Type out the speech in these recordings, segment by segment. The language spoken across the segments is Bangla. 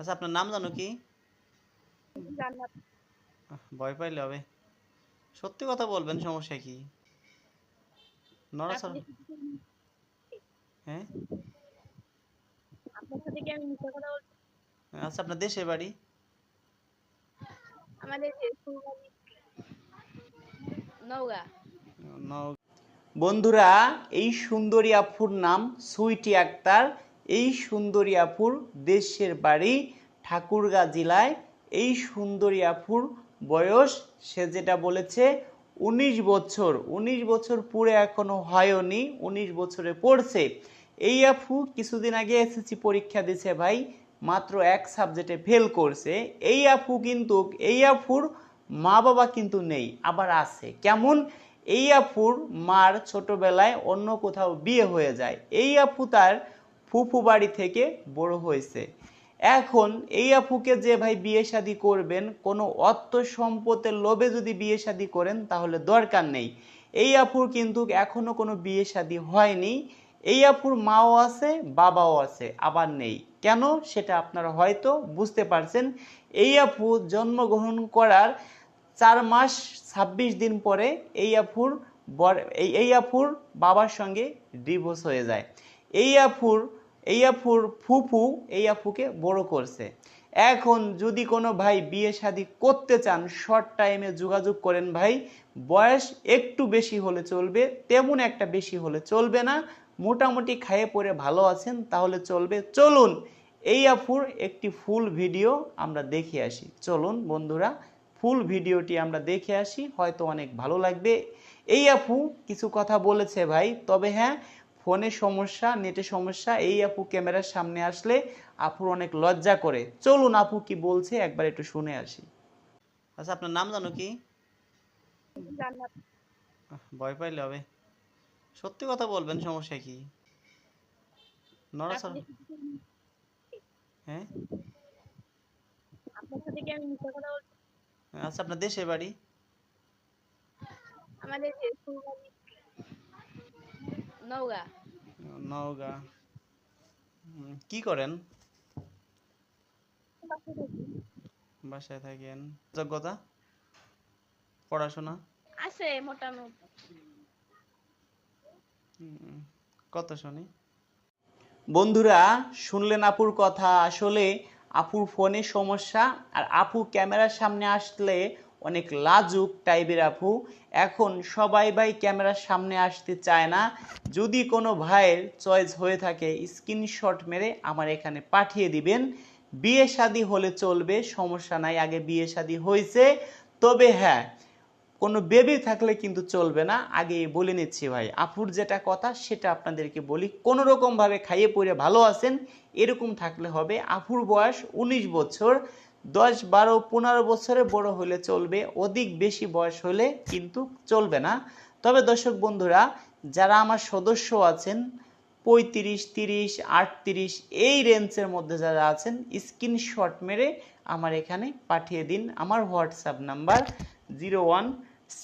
আচ্ছা আপনার নাম জানো কি? ভয় পাইলে হবে। সত্যি কথা বলবেন সমস্যা কি? নড়াচড়া হ্যাঁ? আপনার সাথে কি আমি মিথ্যা কথা বলছি? আচ্ছা আপনার দেশের বাড়ি? আমাদের নওগাঁ। বন্ধুরা এই সুন্দরী আফুর নাম সুইটি আক্তার। এই সুন্দরী দেশের বাড়ি ঠাকুরগাঁ জেলায়। এই সুন্দরী বয়স, সে যেটা বলেছে, উনিশ বছর। উনিশ বছর পুরে এখনও হয়নি, উনিশ বছরে পড়ছে। এই আফু কিছুদিন আগে এসএসসি পরীক্ষা দিছে ভাই, মাত্র এক সাবজেক্টে ফেল করছে। এই আফু কিন্তু, এই আফুর মা বাবা কিন্তু নেই, আবার আছে। কেমন? এই আফুর মার ছোটবেলায় অন্য কোথাও বিয়ে হয়ে যায়। এই আফু তার ফুফু বাড়ি থেকে বড় হয়েছে। এখন এই আপুকে যে ভাই বিয়ে শাদী করবেন, কোনো অর্থ সম্পদের লোভে যদি বিয়ে শাদী করেন, তাহলে দরকার নেই। এই আপুর কিন্তু এখনও কোনো বিয়ে শাদী হয়নি। এই আপুর মাও আছে, বাবাও আছে, আবার নেই। কেন? সেটা আপনারা হয়তো বুঝতে পারছেন। এই আপু জন্মগ্রহণ করার চার মাস ছাব্বিশ দিন পরে এই আফুর বর এই এই আফুর বাবার সঙ্গে ডিভোর্স হয়ে যায়। এই আফুর এই আফুর ফুফু এই আফুকে বড় করছে। এখন যদি কোনো ভাই বিয়ে শাদী করতে চান শর্ট টাইমে যোগাযোগ করেন ভাই, বয়স একটু বেশি হলে চলবে, তেমন একটা বেশি হলে চলবে না, মোটামুটি খাইয়ে পরে ভালো আছেন, তাহলে চলবে। চলুন, এই আফুর একটি ফুল ভিডিও আমরা দেখে আসি। চলুন বন্ধুরা, ফুল ভিডিওটি আমরা দেখে আসি, হয়তো অনেক ভালো লাগবে। এই আফু কিছু কথা বলেছে ভাই, তবে হ্যাঁ ফোনে সমস্যা নেটে সমস্যা এই আপু ক্যামেরার সামনে আসলে আপুর অনেক লজ্জা করে। চলুন আপু কি বলছে একবার একটু শুনে আসি। আচ্ছা আপনার নাম জানো কি? ভয় পাইলে হবে। সত্যি কথা বলবেন সমস্যা কি? নড়াচড়া হ্যাঁ? আপনার সাথে কি আমি মিথ্যা কথা বলছি? আচ্ছা আপনার দেশের বাড়ি? আমাদের নওগাঁ। নওগাঁ। কি করেন? বাসায় থাকেন। যোগ্যতা? পড়াশোনা? আছে মোটামুটি। কত শুনি? বন্ধুরা শুনলেন আপুর কথা। আসলে আপুর ফোনে সমস্যা আর আপু ক্যামেরার সামনে আসলে অনেক লাজুক টাইপের আপু। এখন সবাই ভাই ক্যামেরার সামনে আসতে চায় না। যদি কোনো ভাইয়ের চয়েস হয়ে থাকে স্ক্রিনশট মেরে আমার এখানে পাঠিয়ে দিবেন। বিয়ে শাদী হলে চলবে, সমস্যা নাই, আগে বিয়ে শাদী হয়েছে তবে হ্যাঁ কোনো বেবি থাকলে কিন্তু চলবে না। আগে বলে নিচ্ছি ভাই, আপুর যেটা কথা সেটা আপনাদেরকে বলি, কোনো রকমভাবে খাইয়ে পড়ে ভালো আছেন, এরকম থাকলে হবে। আপুর বয়স উনিশ বছর দশ, বারো, পনেরো বছরে বড় হলে চলবে, অধিক বেশি বয়স হলে কিন্তু চলবে না। তবে দর্শক বন্ধুরা, যারা আমার সদস্য আছেন, পঁয়ত্রিশ, তিরিশ, আটত্রিশ, এই রেঞ্জের মধ্যে যারা আছেন স্ক্রিনশট মেরে আমার এখানে পাঠিয়ে দিন। আমার WhatsApp number zero one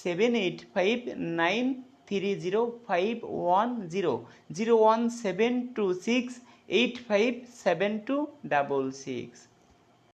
seven eight five nine three zero five one zero zero one seven two six eight five seven two double six